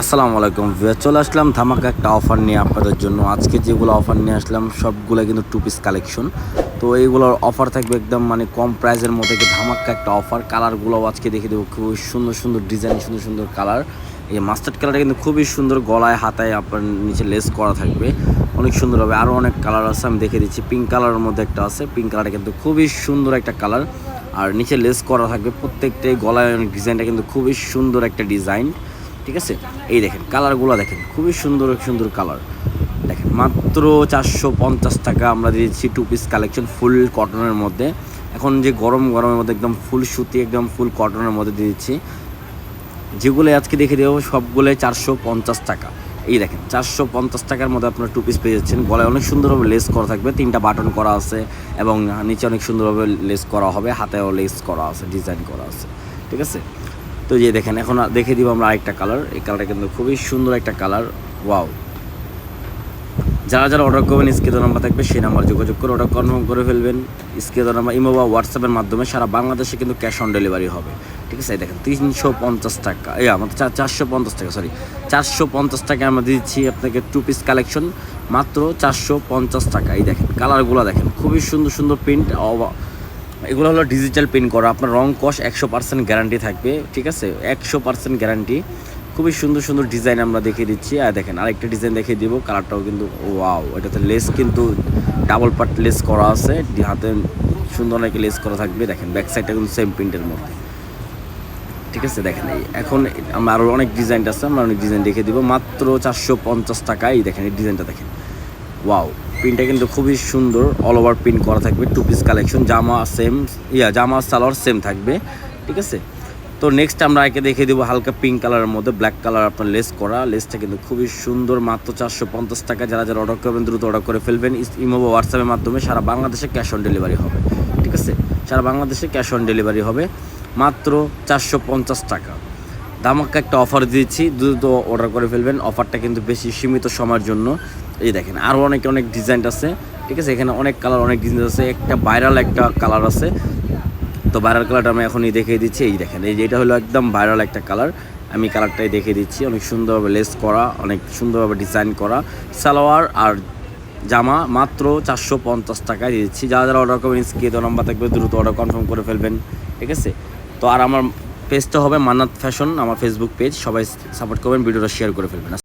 আসসালামু আলাইকুম চলে আসলাম ধামাকা একটা অফার নিয়ে আপনাদের জন্য। আজকে যেগুলো অফার নিয়ে আসলাম সবগুলো কিন্তু টু পিস কালেকশন তো এইগুলোর অফার থাকবে একদম মানে কম প্রাইসের মধ্যে ধামাকা একটা অফার কালারগুলো আজকে দেখে দেবো, খুবই সুন্দর সুন্দর ডিজাইন সুন্দর সুন্দর কালার এই মাস্টার্ড কালারটা কিন্তু খুবই সুন্দর গলায়, হাতায় আপনার নিচে লেস করা থাকবে। অনেক সুন্দর হবে আরও অনেক কালার আছে, আমি দেখে দিচ্ছি। পিঙ্ক কালারের মধ্যে একটা আছে পিঙ্ক কালারটা কিন্তু খুবই সুন্দর একটা কালার আর নিচে লেস করা থাকবে, প্রত্যেকটাই গলায় ডিজাইনটা কিন্তু খুবই সুন্দর একটা ডিজাইন ঠিক আছে? এই দেখেন, কালারগুলো দেখেন, খুবই সুন্দর সুন্দর কালার। দেখেন, মাত্র চারশো পঞ্চাশ টাকা আমরা দিয়েছি টু পিস কালেকশন ফুল কটনের মধ্যে। এখন যে গরম, গরমের মধ্যে একদম ফুল সুতি, একদম ফুল কটনের মধ্যে দিয়ে দিচ্ছি। যেগুলো আজকে দেখে দেবো, সবগুলোই চারশো পঞ্চাশ টাকা। এই দেখেন, চারশো পঞ্চাশ টাকার মধ্যে আপনার টু পিস পেয়ে যাচ্ছেন। গলায় অনেক সুন্দরভাবে লেস করা থাকবে, তিনটা বাটন করা আছে এবং নিচে অনেক সুন্দরভাবে লেস করা হবে, হাতেও লেস করা আছে ডিজাইন করা আছে। ঠিক আছে? তো যে দেখেন, এখন দেখে দিব আমরা আরেকটা কালার এই কালারটা কিন্তু খুবই সুন্দর একটা কালার ওয়াও যারা যারা অর্ডার করবেন স্কেদ নাম্বার থাকবে, সেই নাম্বার যোগাযোগ করে অর্ডার কনফার্ম করে ফেলবেন। স্কেদ নাম্বার ইমো বা হোয়াটসঅ্যাপের মাধ্যমে সারা বাংলাদেশে কিন্তু ক্যাশ অন ডেলিভারি হবে। ঠিক আছে? দেখেন, তিনশো পঞ্চাশ টাকা, এই আমাদের চার চারশো পঞ্চাশ টাকা সরি চারশো পঞ্চাশ টাকা আমরা দিচ্ছি আপনাকে টু পিস কালেকশন মাত্র চারশো পঞ্চাশ টাকা। এই দেখেন কালারগুলো দেখেন, খুবই সুন্দর সুন্দর প্রিন্ট এগুলো হলো ডিজিটাল প্রিন্ট করা। আপনার রং কস একশো পার্সেন্ট গ্যারান্টি থাকবে, ঠিক আছে? একশো পার্সেন্ট গ্যারান্টি খুবই সুন্দর সুন্দর ডিজাইন আমরা দেখিয়ে দিচ্ছি। আর দেখেন, আরেকটা ডিজাইন দেখিয়ে দিব কালারটাও কিন্তু ওয়াও এটাতে লেস কিন্তু ডাবল পার্ট লেস করা আছে। হাতে সুন্দর নাকি লেস করা থাকবে। দেখেন ব্যাক সাইডটা কিন্তু সেম প্রিন্টের মধ্যে। ঠিক আছে, দেখেন, এই এখন আমরা আরও অনেক ডিজাইনটা আছে, আমরা অনেক ডিজাইন দেখে দিব। মাত্র চারশো পঞ্চাশ টাকায় দেখেন, এই ডিজাইনটা দেখেন। ওয়াও প্রিন্টটা কিন্তু খুবই সুন্দর অল ওভার প্রিন্ট করা থাকবে টু পিস কালেকশন জামা সেম ইয়া, জামা সালোয়ার সেম থাকবে, ঠিক আছে? তো নেক্সট আমরা একে দেখে দেবো হালকা পিঙ্ক কালারের মধ্যে ব্ল্যাক কালার আপনার লেস করা। লেসটা কিন্তু খুবই সুন্দর, মাত্র চারশো পঞ্চাশ টাকা। যারা যারা অর্ডার করবেন, দ্রুত অর্ডার করে ফেলবেন। ইমো বা হোয়াটসঅ্যাপের মাধ্যমে সারা বাংলাদেশে ক্যাশ অন ডেলিভারি হবে, ঠিক আছে? সারা বাংলাদেশে ক্যাশ অন ডেলিভারি হবে, মাত্র চারশো পঞ্চাশ টাকা। ধামাক্কা একটা অফার দিয়েছি দ্রুত অর্ডার করে ফেলবেন। অফারটা কিন্তু বেশি সীমিত সময়ের জন্য। এই দেখেন আরও অনেক অনেক ডিজাইন আছে। ঠিক আছে, এখানে অনেক কালার অনেক ডিজাইন আছে। একটা ভাইরাল একটা কালার আছে। তো ভাইরাল কালারটা আমি এখনই দেখিয়ে দিচ্ছি। এই দেখেন, এই যে এটা হলো একদম ভাইরাল একটা কালার আমি কালারটাই দেখিয়ে দিচ্ছি। অনেক সুন্দরভাবে লেস করা, অনেক সুন্দরভাবে ডিজাইন করা। সালোয়ার আর জামা মাত্র চারশো পঞ্চাশ টাকায় দিচ্ছি। যারা যারা অর্ডার করবেন স্ক্রিয়ে দেওয়া নাম্বার থাকবে। দ্রুত অর্ডার কনফার্ম করে ফেলবেন। ঠিক আছে? তো আর আমার পেজটা হবে মান্নাত ফ্যাশন আমার ফেসবুক পেজ সবাই সাপোর্ট করবেন ভিডিওটা শেয়ার করে ফেলবেন।